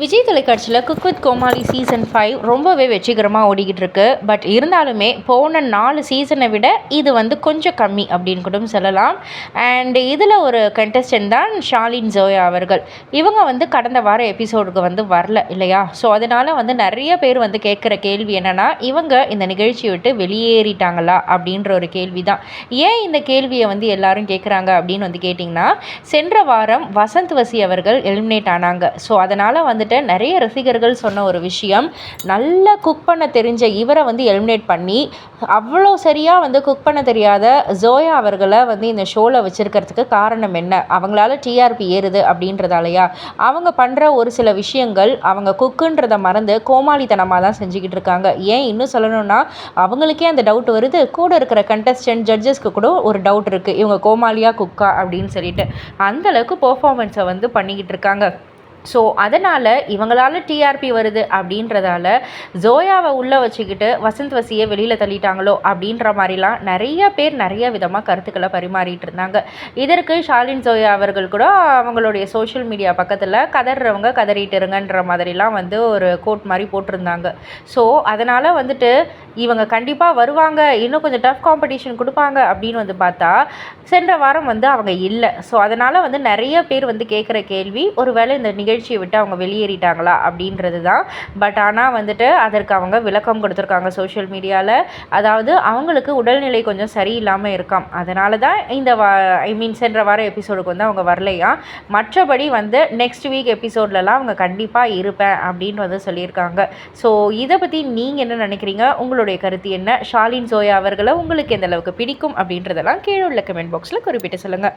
விஜய் தொலைக்காட்சியில் cook with Comali season five ரொம்பவே வெற்றிகரமாக ஓடிக்கிட்டு இருக்கு பட் இருந்தாலுமே போன நாலு சீசனை விட இது வந்து கொஞ்சம் கம்மி அப்படின்னு கூட சொல்லலாம். அண்ட் இதில் ஒரு கண்டஸ்டன்ட் தான் ஷாலின் ஜோயா அவர்கள். இவங்க வந்து கடந்த வார எபிசோடுக்கு வந்து வரல இல்லையா? ஸோ அதனால் வந்து நிறைய பேர் வந்து கேட்குற கேள்வி என்னென்னா இவங்க இந்த நிகழ்ச்சியை விட்டு வெளியேறிட்டாங்களா அப்படின்ற ஒரு கேள்வி தான் ஏன் இந்த கேள்வியை வந்து எல்லாரும் கேட்குறாங்க அப்படின்னு வந்து கேட்டிங்கன்னா சென்ற வாரம் வசந்த் வசி அவர்கள் எலிமினேட் ஆனாங்க. ஸோ அதனால் வந்து வந்துட்டு நிறைய ரசிகர்கள் சொன்ன ஒரு விஷயம். நல்லா குக் பண்ண தெரிஞ்ச இவரை வந்து எலிமினேட் பண்ணி அவ்வளோ சரியாக வந்து குக் பண்ண தெரியாத ஜோயா அவர்களை வந்து இந்த ஷோவில் வச்சுருக்கிறதுக்கு காரணம் என்ன? அவங்களால டிஆர்பி ஏறுது அப்படின்றதாலையா? அவங்க பண்ணுற ஒரு சில விஷயங்கள் அவங்க குக்குன்றதை மறந்து கோமாளித்தனமாக தான் செஞ்சுக்கிட்டு இருக்காங்க. ஏன் இன்னும் சொல்லணும்னா அவங்களுக்கே அந்த டவுட் வருது. கூட இருக்கிற கண்டஸ்டன்ட் ஜட்ஜஸ்க்கு கூட ஒரு டவுட் இருக்குது இவங்க கோமாளியாக குக்கா அப்படின்னு சொல்லிட்டு. அந்தளவுக்கு பர்ஃபார்மன்ஸை வந்து பண்ணிக்கிட்டு இருக்காங்க. ஸோ அதனால் இவங்களால டிஆர்பி வருது அப்படின்றதால ஜோயாவை உள்ளே வச்சுக்கிட்டு வசந்த் வசியை வெளியில் தள்ளிட்டாங்களோ அப்படின்ற மாதிரிலாம் நிறைய பேர் நிறைய விதமாக கருத்துக்களை பரிமாறிட்டு இருந்தாங்க. இதற்கு ஷாலின் ஜோயா அவர்கள் கூட அவங்களுடைய சோஷியல் மீடியா பக்கத்தில் கதறவங்க கதறிட்டு இருங்கன்ற மாதிரிலாம் வந்து ஒரு கோட் மாதிரி போட்டிருந்தாங்க. ஸோ அதனால் வந்துட்டு இவங்க கண்டிப்பாக வருவாங்க. இன்னும் கொஞ்சம் டஃப் காம்படிஷன் கொடுப்பாங்க அப்படின்னு வந்து பார்த்தா சென்ற வாரம் வந்து அவங்க இல்லை. ஸோ அதனால் வந்து நிறைய பேர் வந்து கேட்குற கேள்வி ஒரு வேளை இந்த நிகழ்ச்சியை விட்டு அவங்க வெளியேறிட்டாங்களா அப்படின்றது தான் பட் ஆனால் வந்துட்டு அதற்கு அவங்க விளக்கம் கொடுத்துருக்காங்க சோஷியல் மீடியாவில் அதாவது அவங்களுக்கு உடல்நிலை கொஞ்சம் சரியில்லாமல் இருக்காம். அதனால தான் இந்த வா ஐ மீன் சென்ற வார எபிசோடுக்கு வந்து அவங்க வரலையா? மற்றபடி வந்து நெக்ஸ்ட் வீக் எபிசோட்லலாம் அவங்க கண்டிப்பாக இருப்பேன் அப்படின்னு வந்து சொல்லியிருக்காங்க. ஸோ இதை பற்றி நீங்கள் என்ன நினைக்கிறீங்க? உங்களுடைய கருத்து என்ன? ஷாலின் சோயா அவர்களை உங்களுக்கு எந்த அளவுக்கு பிடிக்கும் அப்படின்றதெல்லாம் கீழே உள்ள கமெண்ட் பாக்ஸில் குறிப்பிட்டு சொல்லுங்கள்